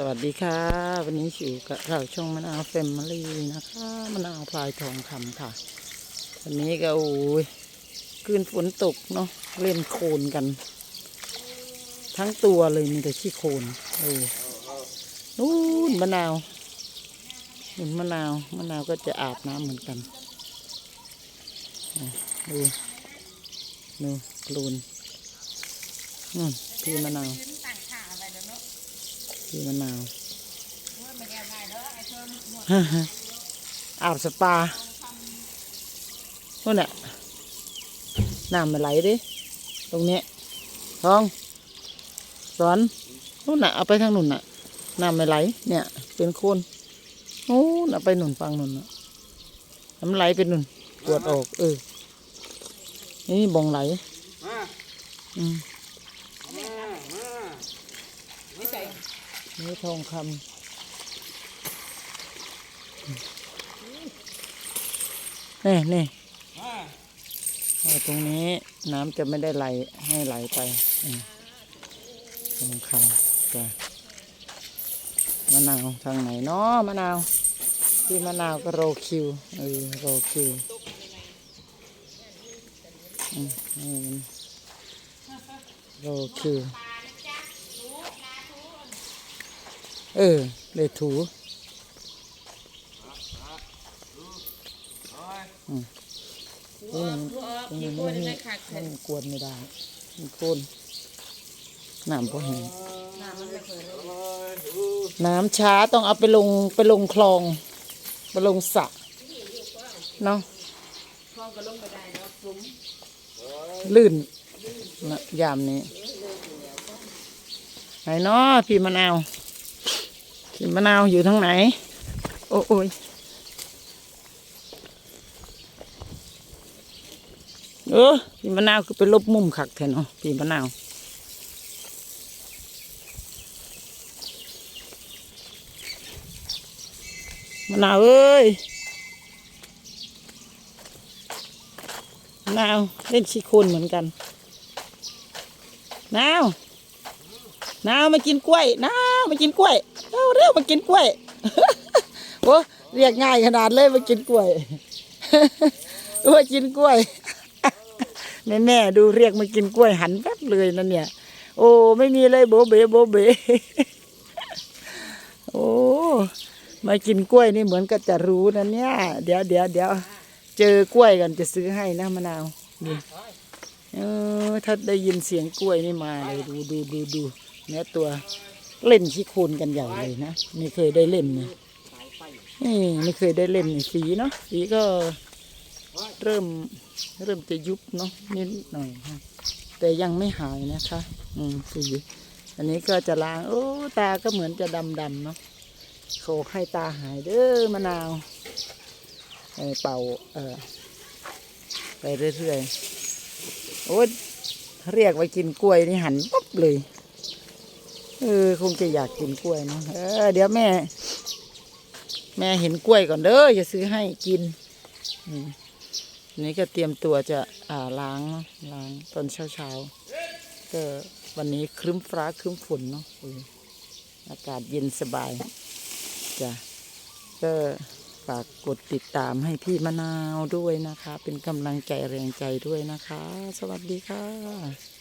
สวัสดีค่ะ วันนี้อยู่กับเราช่องมะนาวแฟมมารีนะคะมะนาวพลายทองคำค่ะ วันนี้ก็โอ้ยคืนฝนตกเนาะเล่นโคลนกัน ทั้งตัวเลยมีแต่ขี้โคลนเออนู่นมะนาวนู่นมะนาวมะนาวก็จะอาบน้ำเหมือนกันดูดูโคลนนู่นพี่มะนาว พี่มะนาวอาบสปานู่นน่ะน้ำมันไหลดิตรงเนี้ยท้องสอนนู่นน่ะเอาไปทางนู่นน่ะน้ำมันไหล เนี่ย เป็นโคนนู่นเอาไปหนุนฟังนู่นน่ะน้ำไหลเป็นนู่นปวดออก เออนี่บองไหลมาอืม มา มา นี่ทองคำนี่นี่ตรงนี้น้ำจะไม่ได้ไหลให้ไหลไปทองคำจ้ะมะนาวทางไหนเนาะมะนาวที่มะนาวก็โรคิวเออโรคิวนี่มันโรคิว เออเลยถูโอ้ยนี่มันตรงนี้มันมันกวนไม่ได้มันโคนน้ำพอแห้งน้ำช้าต้องเอาไปลงไปลงคลอง ไปลงสระเนาะคลองก็ลงไปได้เนนะยามนี้ไหนเนาะพี่มะนาว พี่มะนาวอยู่ทางไหน โอ้ยเออพี่มะนาวคือไปลบมุมขักแทนเนาะพี่มะนาวมะนาวเอ้ยมะนาวเล่นชีโคนเหมือนกันนาวนาวมากินกล้วยนาวมากินกล้วย เร็วเร็วมากินกล้วยโอ้เรียกง่ายขนาดเลยมากินกล้วยว่ากินกล้วยแม่ๆดูเรียกมากินกล้วยหันแป๊บเลยนั่นเนี่ย โอ้ไม่มีเลยโบเบโบเบโอ้มากินกล้วยนี่เหมือนกับจะรู้นะเนี่ย เดี๋ยวเดี๋ยวเดี๋ยวเจอกล้วยกันจะซื้อให้นะมะนาวนี่เออถ้าได้ยินเสียงกล้วยนี่มาเลยดูดูดูดูเนื้อตัว เล่นขี้คลนกันใหญ่เลยนะ ไม่เคยได้เล่นนะนี่ไม่เคยได้เล่นสีเนาะสีก็เริ่มเริ่มจะยุบเนาะนิดหน่อยค่ะแต่ยังไม่หายนะคะ อืมสีอันนี้ก็จะล้าง โอ้ ตาก็เหมือนจะดำดำเนาะโขกให้ตาหายเด้อมะนาวเเป่า เออไปเรื่อยๆโอ้เรียกไปกินกล้วยนี่หันปุ๊บเลย เออคงจะอยากกินกล้วยเนาะเออเดี๋ยวแม่ แม่เห็นกล้วยก่อนเด้อจะซื้อให้กินนี่ก็เตรียมตัวจะอ่าล้างล้างตอนเช้าๆก็วันนี้ครึ้มฟ้าครึ้มฝนเนาะอออากาศเย็นสบายจ้ะก็ฝากกดติดตามให้พี่มะนาวด้วยนะคะ เป็นกำลังใจแรงใจด้วยนะคะ สวัสดีค่ะ